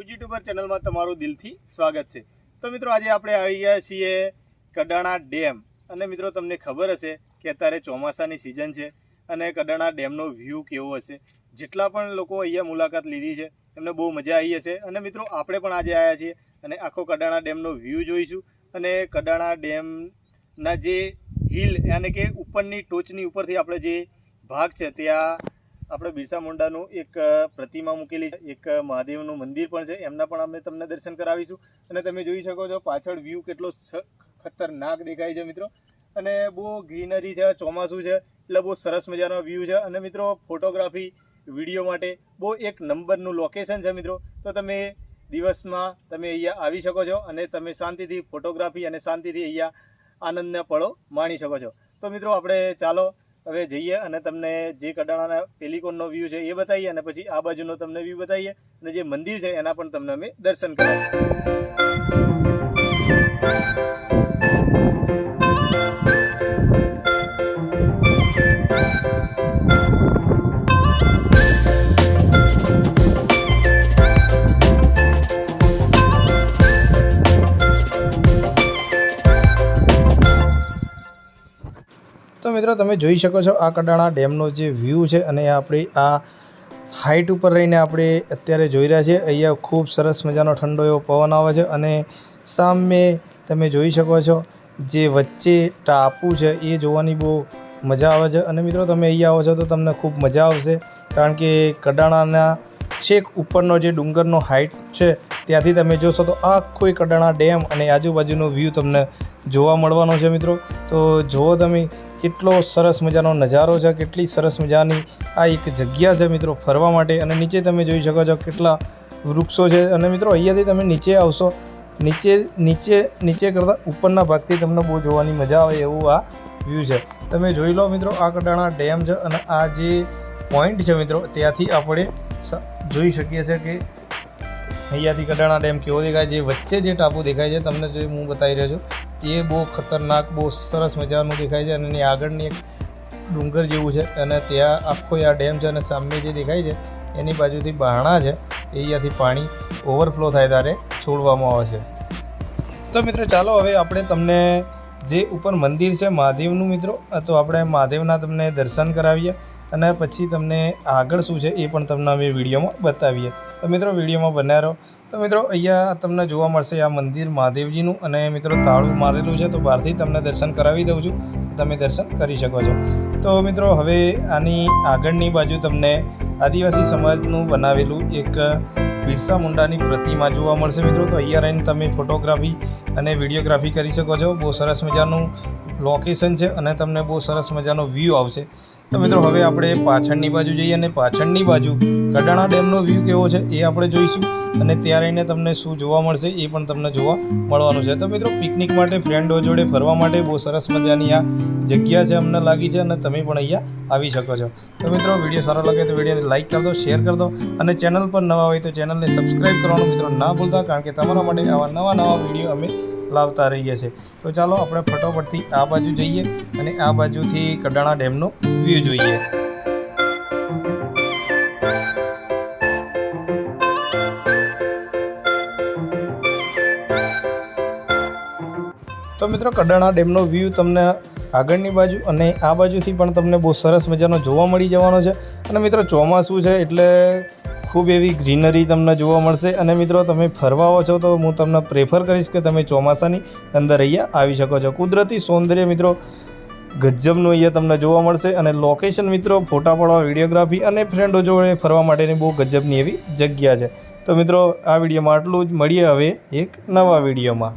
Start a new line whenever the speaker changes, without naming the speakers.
ગુજ YouTuber ચેનલમાં તમારું દિલથી સ્વાગત છે. તો મિત્રો, આજે આપણે આવી ગયા છીએ કડાણા ડેમ. અને મિત્રો, તમને ખબર હશે કે અત્યારે ચોમાસાની સિઝન છે અને કડાણા ડેમનો વ્યૂ કેવો હશે. જેટલા પણ લોકો અહીંયા મુલાકાત લીધી છે, એમને બહુ મજા આવી હશે. અને મિત્રો, આપણે પણ આજે આવ્યા છીએ અને આખો કડાણા ડેમનો વ્યૂ જોઈશું. અને કડાણા ડેમના જે હિલ યાને કે ઉપરની ટોચની ઉપરથી આપણે જે ભાગ છે, ત્યાં આપણે બિરસા મુંડાનું એક પ્રતિમા મૂકેલી છે. એક મહાદેવનું મંદિર પણ છે. એમના પણ અમે તમને દર્શન કરાવીશું. અને તમે જોઈ શકો છો પાછળ વ્યૂ કેટલો ખતરનાક દેખાય છે મિત્રો. અને બહુ ગ્રીનરી છે, ચોમાસું છે. એટલે બહુ સરસ મજાનો વ્યૂ છે. અને મિત્રો ફોટોગ્રાફી વીડિયો માટે બહુ એક નંબરનું લોકેશન છે મિત્રો. તો તમે દિવસમાં તમે અહીંયા આવી શકો છો અને તમે શાંતિથી ફોટોગ્રાફી અને શાંતિથી અહીંયા આનંદના પળો માણી શકો છો. તો મિત્રો આપણે ચાલો હવે જઈએ અને તમને જે કડાણાના પેલિકોનનો વ્યૂ છે એ બતાવીએ અને પછી આ બાજુનો તમને વ્યૂ બતાવીએ. અને જે મંદિર છે એના પણ તમને અમે દર્શન કરાવીએ.
તો મિત્રો, તમે જોઈ શકો છો આ કડાણા ડેમનો જે વ્યૂ છે અને આપણી આ હાઇટ ઉપર રહીને આપણે અત્યારે જોઈ રહ્યા છીએ. અહીંયા ખૂબ સરસ મજાનો ઠંડો એવો પવન આવે છે અને સામે તમે જોઈ શકો છો જે વચ્ચે ટાપુ છે એ જોવાની બહુ મજા આવે છે. અને મિત્રો, તમે અહીંયા આવો છો તો તમને ખૂબ મજા આવશે કારણ કે કડાણાના છેક ઉપરનો જે ડુંગરનો હાઇટ છે ત્યાંથી તમે જોશો તો આખો કડાણા ડેમ અને આજુબાજુનો વ્યૂ તમને જોવા મળવાનો છે મિત્રો. તો જુઓ તમે કેટલો સરસ મજાનો નજારો છે, કેટલી સરસ મજાની આ એક જગ્યા છે મિત્રો ફરવા માટે. અને નીચે તમે જોઈ શકો છો કેટલા વૃક્ષો છે. અને મિત્રો અહીંયાથી તમે નીચે આવશો. નીચે નીચે નીચે કરતાં ઉપરના ભાગથી તમને બહુ જોવાની મજા આવે એવું આ વ્યૂ છે. તમે જોઈ લો મિત્રો આ કડાણા ડેમ છે અને આ જે પોઈન્ટ છે મિત્રો ત્યાંથી આપણે જોઈ શકીએ છીએ કે અહીંયાથી કડાણા ડેમ કેવો દેખાય છે વચ્ચે જે ટાપુ દેખાય છે, તમને જે હું બતાવી રહ્યો છું. એ બહુ ખતરનાક, બહુ સરસ મજાનું દેખાય છે અને એની આગળની એક ડુંગર જેવું છે અને ત્યાં આખો આ ડેમ છે અને સામે જે દેખાય છે, એની બાજુથી બહાણા છે. એ અહીંયાથી પાણી ઓવરફ્લો થાય ત્યારે છોડવામાં આવે છે. તો મિત્રો, ચાલો હવે આપણે તમને જે ઉપર મંદિર છે, મહાદેવનું મિત્રો, તો આપણે મહાદેવના તમને દર્શન કરાવીએ. અને પછી તમને આગળ શું છે એ પણ તમને અમે વિડીયોમાં બતાવીએ. તો મિત્રો, વિડીયોમાં બન્યા રહો. તો મિત્રો, અહીંયા તમને જોવા મળશે આ મંદિર મહાદેવજીનું અને મિત્રો, તાળું મારેલું છે. તો બહારથી તમને દર્શન કરાવી દઉં છું. તમે દર્શન કરી શકો છો. તો મિત્રો, હવે આની આગળની બાજુ તમને આદિવાસી સમાજનું બનાવેલું એક બિરસા મુંડાની પ્રતિમા જોવા મળશે મિત્રો. તો અહીંયા રહીને તમે ફોટોગ્રાફી અને વિડીયોગ્રાફી કરી શકો છો. બહુ સરસ મજાનું લોકેશન છે અને તમને બહુ સરસ મજાનો વ્યૂ આવશે. તો મિત્રો, હવે આપણે પાછળની બાજુ જઈએ અને પાછળની બાજુ કડાણા ડેમનો વ્યૂ કેવો છે એ આપણે જોઈશું. અને ત્યાં રહીને તમને શું જોવા મળશે એ પણ તમને જોવા મળવાનું છે. તો મિત્રો, પિકનિક માટે ફ્રેન્ડો જોડે ફરવા માટે બહુ સરસ મજાની આ જગ્યા છે અમને લાગી છે અને તમે પણ અહીંયા આવી શકો છો. તો મિત્રો, વીડિયો સારો લાગે તો વિડીયોને લાઇક કરી દો શેર કરી દો અને ચેનલ પર નવા હોય તો ચેનલને સબસ્ક્રાઈબ કરવાનું મિત્રો ના ભૂલતા, કારણ કે તમારા માટે આવા નવા નવા વીડિયો અમે લાવતા રહીએ છીએ. તો ચાલો આપણે ફટોફટથી આ બાજુ જઈએ અને આ બાજુથી કડાણા ડેમનો વ્યૂ જોઈએ. તો મિત્રો કડાણા ડેમનો વ્યૂ તમને આગળની બાજુ અને આ બાજુથી પણ તમને બહુ સરસ મજાનો જોવા મળી જવાનો છે. અને મિત્રો ચોમાસું છે એટલે ખૂબ એવી ગ્રીનરી તમને જોવા મળશે. અને મિત્રો, તમે ફરવા આવો છો તો હું તમને પ્રેફર કરીશ કે તમે ચોમાસાની અંદર અહીંયા આવી શકો છો. કુદરતી સૌંદર્ય મિત્રો, ગજબનું અહીંયા તમને જોવા મળશે. અને લોકેશન મિત્રો, ફોટા પાડવા વિડીયોગ્રાફી અને ફ્રેન્ડો જોડે ફરવા માટેની બહુ ગજબની એવી જગ્યા છે. તો મિત્રો, આ વિડીયોમાં આટલું જ. મળીએ હવે એક નવા વિડીયોમાં.